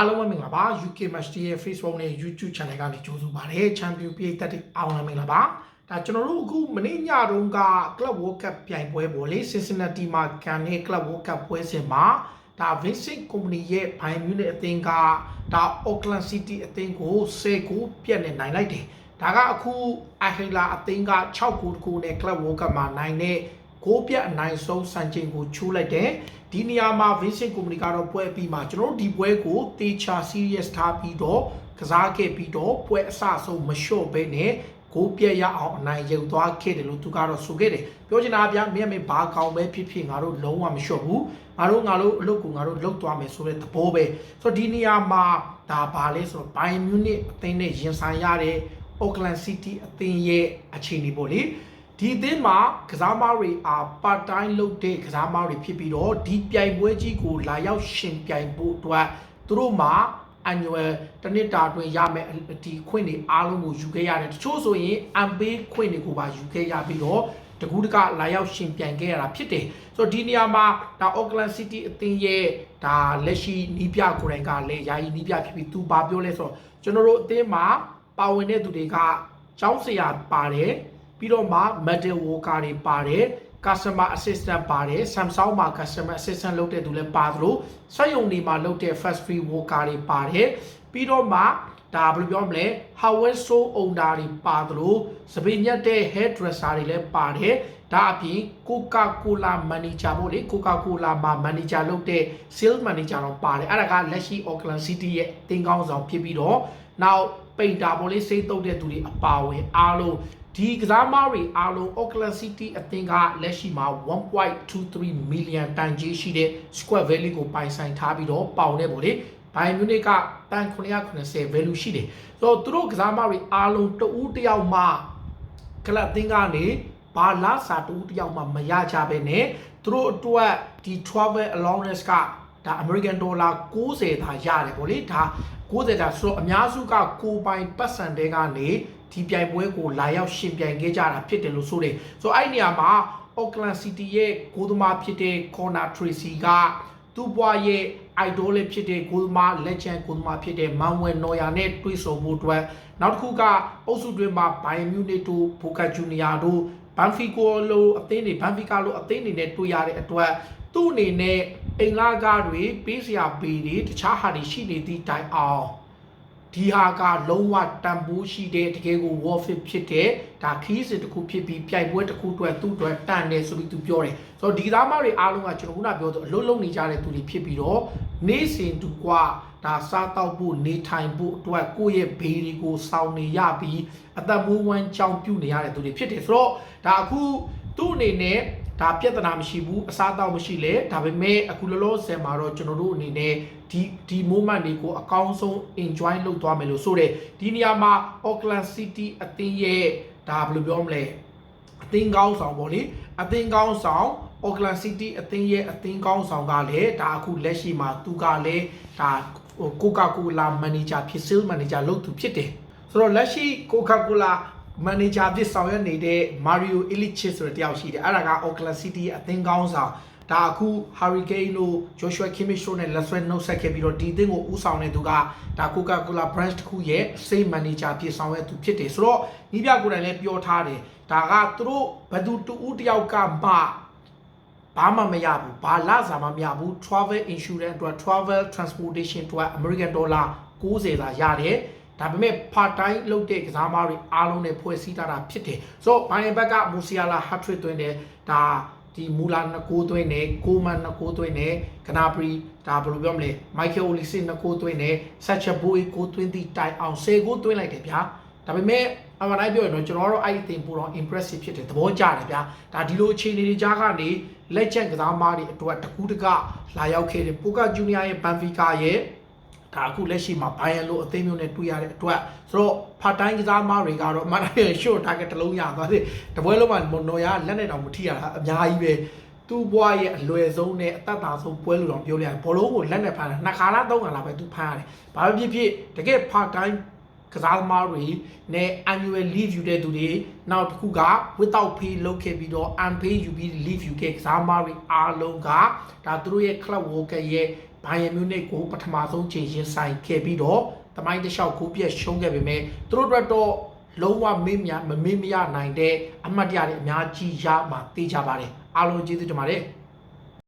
အားလုံးပဲမင်္ဂလာပါ UK Match Day ရဲ့ Facebook နဲ့ YouTube Channel ကနေကြိုဆိုပါရစေ Champion ပြည်သက်တွေအားလုံးမင်္ဂလာပါဒါကျွန်တော်တို့အခုမနေ့ညတုန်းက Club World Cup ပြိုင်ပွဲပေါ့လေ Cincinnati မှာကန်တဲ့ Club World Cup ပွဲစဉ်မှာဒါ Vincent Company ရဲ့ Bayern Munich အသင်းကဒါ Auckland City အသင်းကို10ဂိုးပြတ်နဲ့နိုင်လိုက်တယ်ဒါကအခုအဟီလာအသင်းက6ဂိုးတကူနဲ့ Club World Cup မှာနိုင်တဲ့ကိုးပြတ်အနိုင်ဆုံးစံချိန်ကိုချိုးလိုက်တယ် ဒီနေရာမှာ Vincent Company ကတော့ပွဲပြီးမှာကျွန်တော်တို့ဒီပွဲကိုတေချာ serious ထားပြီးတော့ကစားခဲ့ပြီးတော့ပွဲအစဆုံးမလျှော့ဘဲနဲ့ကိုပြက်ရအောင်အနိုင်ရုပ်သွားခဲ့တယ်လို့သူကတော့ဆိုခဲ့တယ်ပြောချင်တာဗျာမင်းမင်းဘာကောင်းပဲဖြစ်ဖြစ်ငါတို့လုံးဝမလျှော့ဘူးငါတို့ငါတို့အလုပ်ကိုငါတို့လုပ်သွားမယ်ဆိုတဲ့သဘောပဲဆိုတော့ဒီနေရာမှာဒါဘာလဲဆိုတော့ Bayern Munich အသင်းနဲ့ရင်ဆိုင်ရတဲ့ Auckland City အသင်းရဲ့အခြေအနေပေါ့လေ ဒီအသင်းမှာကစားမတွေအာ part time လုပ်တဲ့ကစားမတွေဖြစ်ပြီးတော့ဒီပြိုင်ပွဲကြီးကိုလာရောက်ရှင်ပြိုင်ဖို့အတွက်သူတို့မှာ annual တစ်နှစ်တာအတွင်းရမယ်ဒီခွင့်တွေအားလုံးကိုယူခဲ့ရတယ်တချို့ဆိုရင် unpaid ခွင့်တွေကိုပါယူခဲ့ရပြီးတော့တကူးတကလာရောက်ရှင်ပြိုင်ခဲ့ရတာဖြစ်တယ်ဆိုတော့ဒီနေရာမှာဒါ Auckland City အသင်းရဲ့ဒါလက်ရှိနီးပြကိုယ်တိုင်ကလည်းယာယီနီးပြဖြစ်ပြီးသူဘာပြောလဲဆိုတော့ကျွန်တော်တို့အသင်းမှာပါဝင်တဲ့သူတွေကကျောင်းဆရာပါတယ် ပြီးတော့မှ metal worker တွေပါတယ် customer assistant ပါတယ် Samsung မှာ customer assistant လုပ်တဲ့သူလည်းပါသလိုစက်ရုံတွေမှာလုပ်တဲ့ factory worker တွေပါတယ်ပြီးတော့မှဒါဘယ်လိုပြောမလဲ hardware store owner တွေပါသလိုစပင်းညက်တဲ့ hair dresser တွေလည်းပါတယ်ဒါအပြင် Coca-Cola manager ပေါ့လေ Coca-Cola မှာ manager လုပ်တဲ့ sales manager တော့ပါတယ်အဲ့ဒါကလက်ရှိ Auckland City ရဲ့တင်ကောင်းဆောင်ဖြစ်ပြီးတော့နောက်ပိန်တာပေါ့လေစိတ်တုပ်တဲ့သူတွေအပါဝင်အားလုံး ဒီကစားမတွေအားလုံး Auckland City အသင်းကလက်ရှိမှာ1.23 million တန်ကြီးရှိတဲ့ Square Valley ကိုပိုင်ဆိုင်ထားပြီးတော့ပေါင်နေပေါ့လေဘိုင်မြူနစ်ကတန်990 value ရှိတယ်ဆိုတော့သူတို့ကစားမတွေအားလုံးတဦးတစ်ယောက်မှကလပ်အသင်းကနေဘာလာစာတူတယောက်မှမရကြပဲနဲ့သူတို့အတွက်ဒီ travel allowance ကဒါ American dollar 90သာရတယ်ပေါ့လေဒါ90သာဆိုတော့အများစုကကိုပိုင်ပတ်စံတဲကနေ ဒီပြိုင်ပွဲကိုလာရောက်ရှင်ပြိုင်ခဲ့ကြတာဖြစ်တယ်လို့ဆိုတယ်ဆိုတော့အဲ့ဒီနေရာမှာ Auckland City ရဲ့ဂိုးသမားဖြစ်တဲ့ Connor Tracy ကသူ့ဘွားရဲ့ idol လေးဖြစ်တဲ့ဂိုးသမား legend ဂိုးသမားဖြစ်တဲ့ Manuel Neuer နဲ့တွေ့ဆုံဖို့အတွက်နောက်တစ်ခုကအုပ်စုတွင်းမှာ Bayern Munich တို့ Boca Juniors တို့ Benfica လိုအသင်းတွေ Benfica လိုအသင်းတွေနဲ့တွေ့ရတဲ့အတွက်သူ့အနေနဲ့အင်္ဂလာကားတွေပေးစရာပေတွေတခြားဟာတွေရှိနေသည့်တိုင်အောင် ဒီဟာကလုံးဝတန်ဖိုးရှိတဲ့တကယ်ကို worth it ဖြစ်တဲ့ဒါခီးစစ်တစ်ခုဖြစ်ပြီးပြိုင်ပွဲတစ်ခုအတွက်သူ့အတွက်တန်တယ်ဆိုပြီးသူပြောတယ်ဆိုတော့ဒီသားမတွေအားလုံးကကျွန်တော်ခုနပြောဆိုအလုံးလုံးနေကြတဲ့သူတွေဖြစ်ပြီးတော့နေ့စဉ်တူကွာဒါစားတောက်ဖို့နေထိုင်ဖို့အတွက်ကိုယ့်ရဲ့ဘေးတွေကိုစောင့်နေရပြီးအသက်မွေးဝမ်းကြောင်းပြုနေရတဲ့သူတွေဖြစ်တယ်ဆိုတော့ဒါအခုသူ့အနေနဲ့ ဒါပြဿနာမရှိဘူးအစားအသောက်မရှိလေဒါပေမဲ့အခုလောလောဆယ်မှာတော့ကျွန်တော်တို့အနေနဲ့ဒီဒီ moment တွေကိုအကောင်းဆုံး enjoy လုပ်သွားမယ်လို့ဆိုတယ်ဒီနေရာမှာ Auckland City အသင်းရဲ့ဒါဘယ်လိုပြောမလဲအသင်းကောင်းဆောင်ပေါ့လေအသင်းကောင်းဆောင် Auckland City အသင်းရဲ့အသင်းကောင်းဆောင်ကလည်းဒါအခုလက်ရှိမှာသူကလည်းဒါ Coca-Cola manager ဖြစ် sales manager လုပ်သူဖြစ်တယ်ဆိုတော့လက်ရှိ Coca-Cola manager ဖြစ်ဆောင်ရွက်နေတဲ့ Mario Illich ဆိုတဲ့တယောက်ရှိတယ်အဲ့ဒါက Auckland City ရဲ့အသင်းကောင်းဆောင်ဒါအခု Hurricane တို့ Joshua Kimmich တို့နဲ့လက်ဆွဲနှုတ်ဆက်ခဲ့ပြီးတော့ဒီအသင်းကိုဦးဆောင်နေသူကဒါ Coca-Cola branch တစ်ခုရဲ့ sales manager ဖြစ်ဆောင်ရွက်သူဖြစ်တယ်ဆိုတော့ညီပြကိုယ်တိုင်လည်းပြောထားတယ်ဒါကသူတို့ဘယ်သူတူဦးတယောက်ကမှဘာမှမရဘူးဘာလစာမှမရဘူး travel insurance အတွက် travel transportation အတွက် American dollar 90သာရတယ် ဒါပေမဲ့ part time လုပ်တဲ့ကစားသမားတွေအားလုံးနဲ့ဖွဲ့စည်းထားတာဖြစ်တယ်ဆိုတော့ဘိုင်ယန်ဘက်ကမူဆီယာလာ hat trick သွင်းတယ်ဒါဒီမူလာ2ကိုသွင်းတယ်ကိုမန်2ကိုသွင်းတယ်ကနာပရီဒါဘယ်လိုပြောမလဲမိုက်ကယ်အိုလီစစ်2ကိုသွင်းတယ်ဆက်ချက်ဘိုးကိုသွင်းသည့်တိုင်အောင်10ကိုသွင်းလိုက်တယ်ဗျာဒါပေမဲ့အမှန်တိုင်းပြောရင်တော့ကျွန်တော်တို့အဲ့ဒီတင်ပို့တော့ impressive ဖြစ်တယ်သဘောကျတယ်ဗျာဒါဒီလိုအခြေအနေတွေကြားကနေလက်ချက်ကစားသမားတွေအတွက်တကူးတကလာရောက်ခဲ့တယ်ပိုကာဂျူနီယာရဲ့ဘန်ဖီကာရဲ့ ဒါအခုလက်ရှိမှာဘိုင်ယန်လိုအသင်းမျိုးနဲ့တွေ့ရတဲ့အတွက်ဆိုတော့ဖတ်တိုင်းကစားသမားတွေကတော့မန်တိုင်း short target တစ်လုံးရသွားတယ်တပွဲလုံးမှာနော်ယာလက်နဲ့တောင်မထိရတာအများကြီးပဲသူ့ဘွားရဲ့အလွယ်ဆုံးနဲ့အသက်သာဆုံးပွဲလို့တော့ပြောလိုက်ဘောလုံးကိုလက်နဲ့ဖမ်းတာနှစ်ခါလားသုံးခါလားပဲသူဖမ်းရတယ်။ဘာဖြစ်ဖြစ်တကယ် part time ကစားသမားတွေနဲ့ annual leave ယူတဲ့သူတွေနောက်တစ်ခုက without pay လုပ်ခဲ့ပြီးတော့ unpaid ယူပြီး leave ယူခဲ့ကစားသမားတွေအားလုံးကဒါသူတို့ရဲ့ club worker ရဲ့ဘိုင်ယန်မြူနစ်ကိုပထမဆုံးချိန်ရင်ဆိုင်ခဲ့ပြီးတော့တမိုင်းတစ်လျှောက်ကိုပြည့်ရှုံးခဲ့ပေမဲ့သူတို့အတွက်တော့လုံးဝမေ့မြမမေ့မရနိုင်တဲ့အမှတ်တရတွေအများကြီးရမှာသိကြပါတယ်အားလုံးကျေးဇူးတင်ပါတယ်